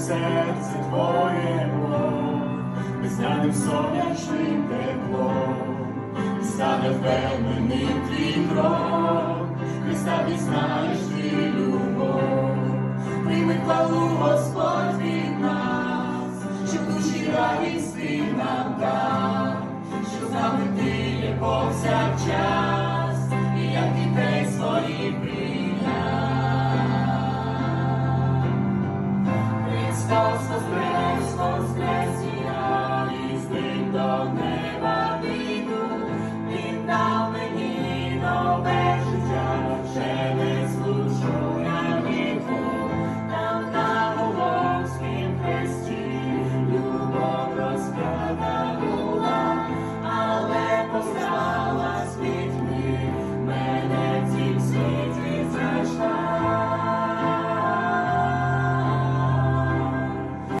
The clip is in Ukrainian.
Серце твоє безняним сонячним теплом, стане впевнений твій кров. радість ти